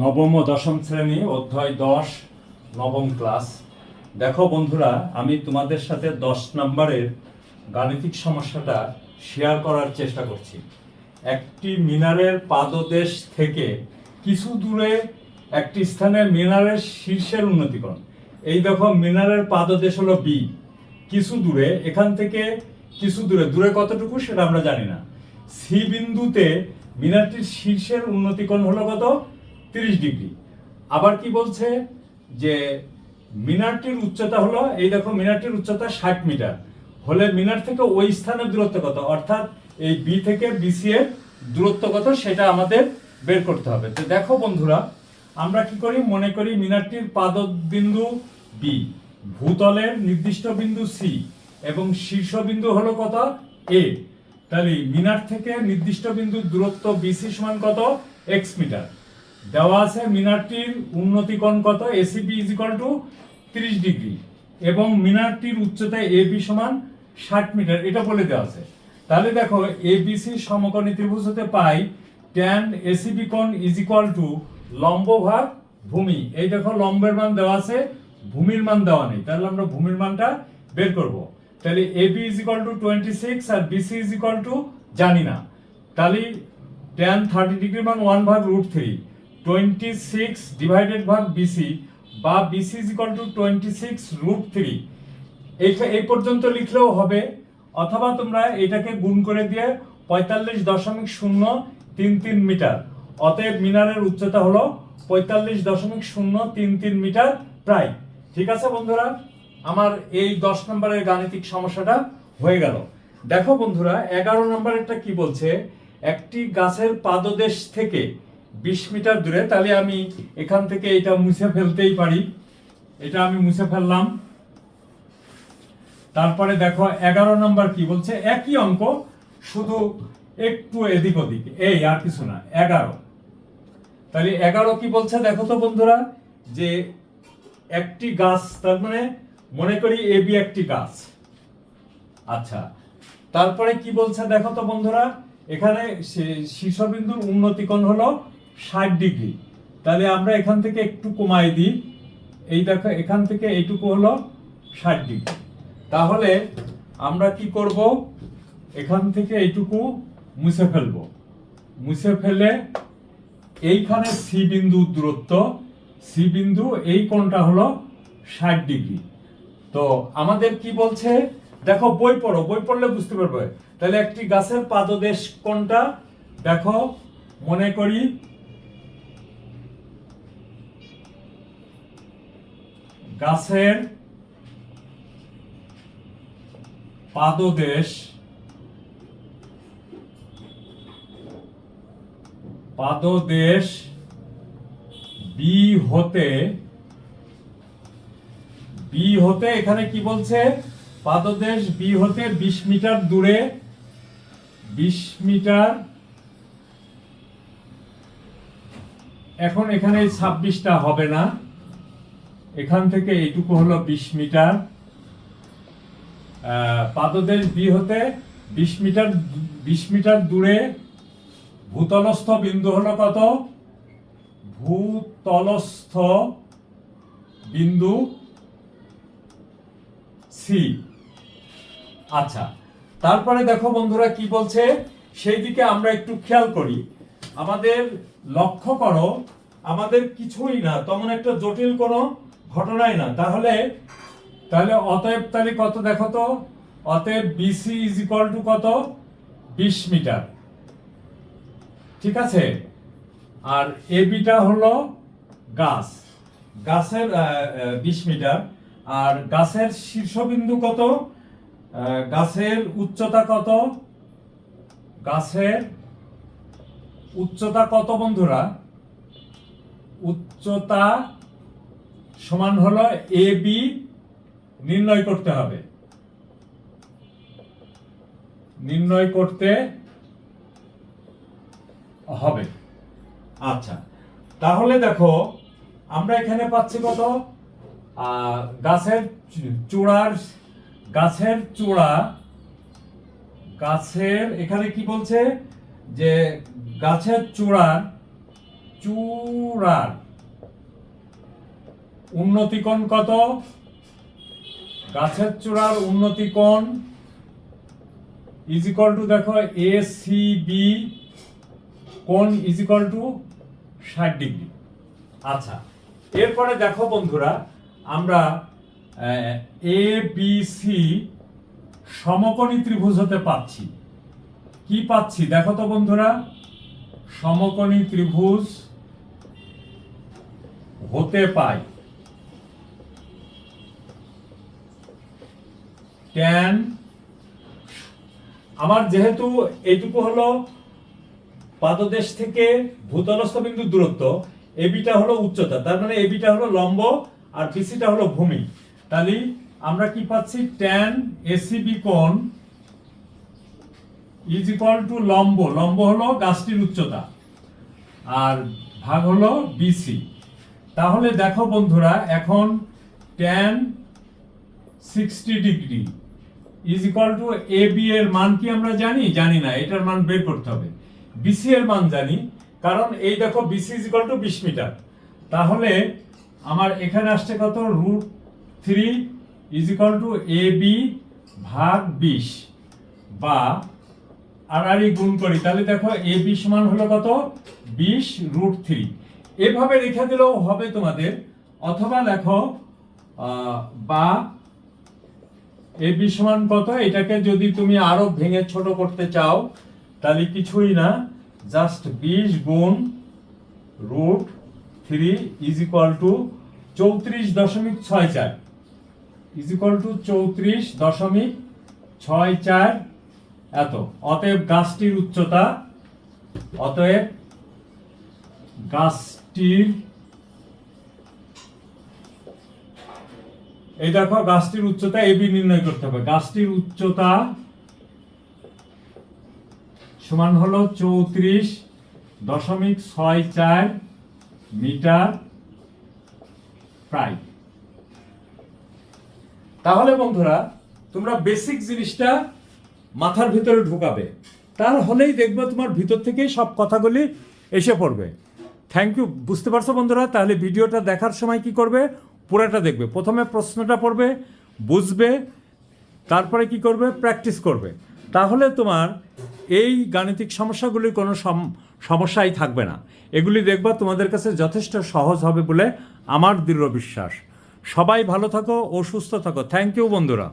নবম ও দশম শ্রেণি, অধ্যায় দশ, নবম ক্লাস। দেখো বন্ধুরা, আমি তোমাদের সাথে দশ নম্বরের গাণিতিক সমস্যাটা শেয়ার করার চেষ্টা করছি। একটি মিনারের পাদদেশ থেকে কিছু দূরে একটি স্থানে মিনারের শীর্ষের উন্নতিকরণ। এই দেখো, মিনারের পাদদেশ হলো বি কিছু দূরে, এখান থেকে কিছু দূরে দূরে কতটুকু সেটা আমরা জানি না। সি বিন্দুতে মিনারটির শীর্ষের উন্নতিকরণ হলো কত? তিরিশ ডিগ্রি। আবার কি বলছে? যে মিনারটির উচ্চতা হলো, এই দেখো মিনারটির উচ্চতা ষাট মিটার। হলে মিনার থেকে ওই স্থানের দূরত্ব কত? অর্থাৎ এই বি থেকে বিসি এর দূরত্ব কত? সেটা আমাদের বের করতে হবে। তো দেখো বন্ধুরা, আমরা কি করি? মনে করি মিনারটির পাদবিন্দু বি ভূতলের নির্দিষ্ট বিন্দু সি এবং শীর্ষবিন্দু হলো কত? এ তাহলে মিনার থেকে নির্দিষ্ট বিন্দুর দূরত্ব বিসি সমান কত? X metre. দেওয়া আছে মিনারটির উন্নতিকোণ কত? এসিপি ইজ ইকাল টু তিরিশ ডিগ্রি। এবং মিনারটির উচ্চতা বি সমান ষাট মিটার, এটা বলে দেওয়া আছে। তাহলে দেখো এ বিসি সমকোণী ত্রিভুজ হতে পাই ট্যান এসিবি কোণ ইজ ইকুয়াল টু লম্ব ভাগ ভূমি। এই দেখো, লম্বের মান দেওয়া আছে, ভূমির মান দেওয়া নেই। তাহলে আমরা ভূমির মানটা বের করব। তাহলে A B is equal to twenty six R BC is equal to জানি না। তাহলে ট্যান থার্টি ডিগ্রি মান ওয়ান ভাগ root three twenty six divided ভাগ বিসি বা BC is equal to twenty six root three এই এই পর্যন্ত লিখলেও হবে, অথবা তোমরা এটাকে গুণ করে দিয়ে পঁয়তাল্লিশ দশমিক শূন্য তিন তিন মিটার। অতএব মিনারের উচ্চতা হলো পঁয়তাল্লিশ দশমিক শূন্য তিন তিন মিটার প্রায়। ঠিক আছে বন্ধুরা? আমার এই দশ নম্বরের গাণিতিক সমস্যাটা হয়ে গেল। দেখো বন্ধুরা, এগারো নম্বরেরটা কি বলছে? একটি গাছের পাদদেশ থেকে বিশ মিটার দূরে, তাহলে আমি এখান থেকে এটা মুছে ফেলতেই পারি। এটা আমি মুছে ফেললাম। তারপরে দেখো, এগারো নম্বর কি বলছে? একই অঙ্ক, শুধু একটু এদিক ওদিক। এই আর কিছু না, এগারো। তাহলে এগারো কি বলছে? দেখো তো বন্ধুরা, যে একটি গাছ, তার মানে মনে করি এ, বি একটি গাছ। আচ্ছা তারপরে কি বলছে? দেখো তো বন্ধুরা, এখানে শীর্ষবিন্দুর উন্নতিকোণ হলো ষাট ডিগ্রি। তাহলে আমরা এখান থেকে একটু কমাই দিই। এই দেখো, এখান থেকে এইটুকু হলো ষাট ডিগ্রি। তাহলে আমরা কি করব? এখান থেকে এইটুকু মুছে ফেলব। মুছে ফেলে এইখানে সি বিন্দু দূরত্ব। সি বিন্দু এই কোণটা হলো ষাট ডিগ্রি। তো আমাদের কি বলছে? দেখো, বই পড়ো, বই পড়লে বুঝতে পারবে। তাহলে একটি গাছের পাদদেশ কোনটা দেখো, মনে করি গাছের পাদদেশ পাদদেশ বি হতে বি হতে এখানে কি বলছে? পাদদেশ বি হতে বিশ মিটার দূরে, বিশ মিটার এখন এখানে ছাব্বিশটা হবে না। এখান থেকে এইটুকু হলো বিশ মিটার। পাদদেশ বি হতে বিশ মিটার বিশ মিটার দূরে ভূতলস্থ বিন্দু হলো কত? ভূতলস্থ বিন্দু সি। আচ্ছা তারপরে দেখো বন্ধুরা কি বলছে? সেই দিকে আমরা একটু খেয়াল করি। আমাদের লক্ষ্য করো, আমাদের কিছুই না, তেমন একটা জটিল কোনো ঘটনাই না। তাহলে তাহলে অতএব তাহলে কত দেখো তো? অতএব বিসি ইজ ইকুয়াল টু কত? বিশ মিটার। ঠিক আছে? আর এবিটা হলো গাছ। গাছের বিশ মিটার। আর গাছের শীর্ষবিন্দু কত? গাছের উচ্চতা কত? গাছের উচ্চতা কত বন্ধুরা? উচ্চতা সমান হলো এ বি নির্ণয় করতে হবে। নির্ণয় করতে হবে। আচ্ছা তাহলে দেখো, আমরা এখানে পাচ্ছি কত? গাছের চূড়ার, গাছের চূড়া, গাছের, এখানে কি বলছে? যে গাছের চূড়ার চূড়ার উন্নতি কোণ কত? গাছের চূড়ার উন্নতি কোণ ইজ ইকাল টু দেখো এ সি বি কোণ ইজ ইকাল টু ষাট ডিগ্রি আচ্ছা এরপরে দেখো বন্ধুরা, আমরা, এ বি সি সমকোণী ত্রিভুজ হতে পাচ্ছি। কি পাচ্ছি? দেখো তো বন্ধুরা, সমকোণী ত্রিভুজ হতে পাই ট্যান আমার যেহেতু এইটুকু হলো পাদদেশ থেকে ভূতলস্থ বিন্দুর দূরত্ব এবিটা হলো উচ্চতা, তার মানে এবিটা হলো লম্ব আর বিসিটা হলো ভূমি। তাহলে আমরা কি পাচ্ছি? ট্যান এসিবি কোণ ইজ ইকুয়াল টু লম্ব লম্ব হলো গাছটির উচ্চতা আর ভাগ হলো বিসি তাহলে দেখো বন্ধুরা, এখন tan sixty degree is equal to A B এর মান কি আমরা জানি? জানি না। এটার মান বের করতে হবে। বিসি এর মান জানি। কারণ এই দেখো বিসি ইজ ইকুয়াল টু বিশ মিটার। তাহলে আমার এখানে আসছে কত? Root three is equal to A B ভাগ বিশ। বা আড়াআড়ি গুণ করি। তাহলে দেখো এ বি সমান হলো কত? বিশ রুট থ্রি এভাবে রেখে দিলেও হবে তোমাদের। অথবা লেখো বা এ বি সমান কত এটাকে যদি তুমি আরও ভেঙে ছোট করতে চাও, তাহলে কিছুই না জাস্ট বিশ গুণ root three is equal to চৌত্রিশ দশমিক ছয় চার। ইজ ইকুয়াল টু চৌত্রিশ দশমিক ছয় চার এত। অতএব গাছটির উচ্চতা, অতএব গাছটির এই দেখো, গাছটির উচ্চতা এবি নির্ণয় করতে হবে। গাছটির উচ্চতা সমান হলো চৌত্রিশ দশমিক ছয় চার মিটার প্রায়। তাহলে বন্ধুরা, তোমরা বেসিক জিনিসটা মাথার ভিতরে ঢুকাবে। তার হলেই দেখবে তোমার ভিতর থেকেই সব কথাগুলি এসে পড়বে। থ্যাংক ইউ বুঝতে পারছ বন্ধুরা? তাহলে ভিডিওটা দেখার সময় কি করবে? পুরাটা দেখবে। প্রথমে প্রশ্নটা পড়বে, বুঝবে, তারপরে কি করবে? প্র্যাকটিস করবে। তাহলে তোমার এই গাণিতিক সমস্যাগুলির কোনো সম- সমস্যাই থাকবে না। এগুলি দেখবা তোমাদের কাছে যথেষ্ট সহজ হবে বলে আমার দৃঢ় বিশ্বাস। সবাই ভালো থাকো ও সুস্থ থাকো। থ্যাংক ইউ বন্ধুরা।